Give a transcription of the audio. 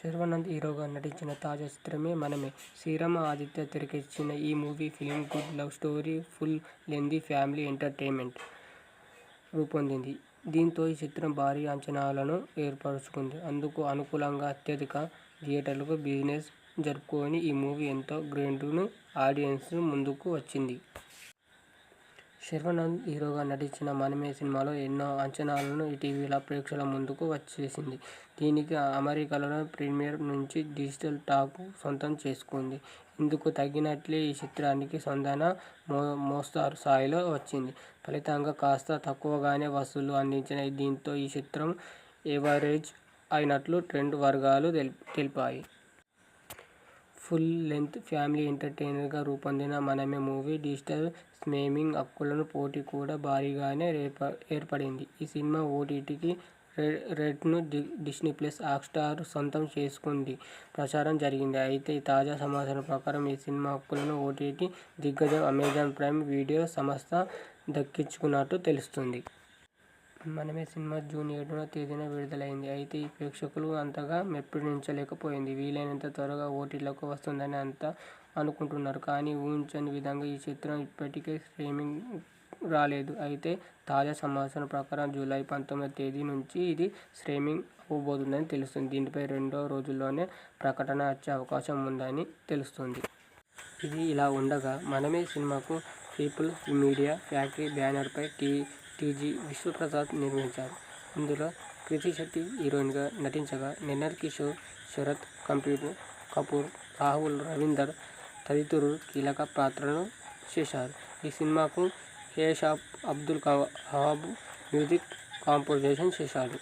శర్వానంద్ హీరోగా నటించిన తాజా చిత్రమే మనమే. శ్రీరామ ఆదిత్య తెరకెక్కించిన ఈ movie film good love story, full length family entertainment రూపొందింది. దీంతో ఈ చిత్రం భారీ అంచనాలను ఏర్పరుచుకుంది అందుకు అనుకూలంగా అత్యధిక థియేటర్లకు బిజినెస్ జరుపుకొని ఈ మూవీ ఎంతో గ్రేడ్తో ఆడియన్స్ ముందుకు వచ్చింది. శర్వానంద్ హీరోగా నటించిన మనమే సినిమాలో ఎన్నో అంచనాలను ఇటీవల ప్రేక్షకుల ముందుకు వచ్చేసింది దీనికి అమెరికాలో ప్రీమియర్ నుంచి డిజిటల్ టాక్ సొంతం చేసుకుంది. ఇందుకు తగినట్లే ఈ చిత్రానికి స్పందన మోస్తరు స్థాయిలో వచ్చింది. ఫలితంగా కాస్త తక్కువగానే వసూళ్ళు అందించిన దీంతో ఈ చిత్రం ఎవరేజ్ అయినట్లు ట్రెండ్ వర్గాలు తెలిపాయి. ఫుల్ లెంత్ ఫ్యామిలీ ఎంటర్టైనర్గా రూపొందిన మనమే మూవీ డిజిటల్ స్ట్రీమింగ్ హక్కులను పోటీ కూడా భారీగానే ఏర్పడింది. ఈ సినిమా ఓటీటీకి రెడ్ను డిస్నీ ప్లస్, హాట్స్టార్ సొంతం చేసుకుంది ప్రచారం జరిగింది. అయితే తాజా సమాచారం ప్రకారం ఈ సినిమా హక్కులను ఓటీటీ దిగ్గజం అమెజాన్ ప్రైమ్ వీడియో సంస్థ దక్కించుకున్నట్టు తెలుస్తుంది మనమే సినిమా జూన్ ఏడున తేదీన విడుదలైంది. అయితే ఈ ప్రేక్షకులు అంతగా మెప్పించలేకపోయింది. వీలైనంత త్వరగా ఓటీటీలకు వస్తుందని అంతా అనుకుంటున్నారు. కానీ ఊహించని విధంగా ఈ చిత్రం ఇప్పటికే స్ట్రీమింగ్ రాలేదు. అయితే తాజా సమాచారం ప్రకారం జూలై పంతొమ్మిదవ తేదీ నుంచి ఇది స్ట్రీమింగ్ అవ్వబోతుందని తెలుస్తుంది దీనిపై రెండో రోజుల్లోనే ప్రకటన వచ్చే అవకాశం ఉందని తెలుస్తుంది ఇది ఇలా ఉండగా మనమే సినిమాకు పీపుల్ మీడియా ఫ్యాక్టరీ బ్యానర్పై టీజీ విశ్వప్రసాద్ నిర్మించారు. ఇందులో కీర్తిశెట్టి హీరోయిన్గా నటించగా నేహాల్ కిషోర్, శరత్ కపూర్, రాహుల్ రవీందర్ తదితరులు కీలక పాత్రలు చేశారు. ఈ సినిమాకు KSF Abdul Wahab music compose చేశాడు.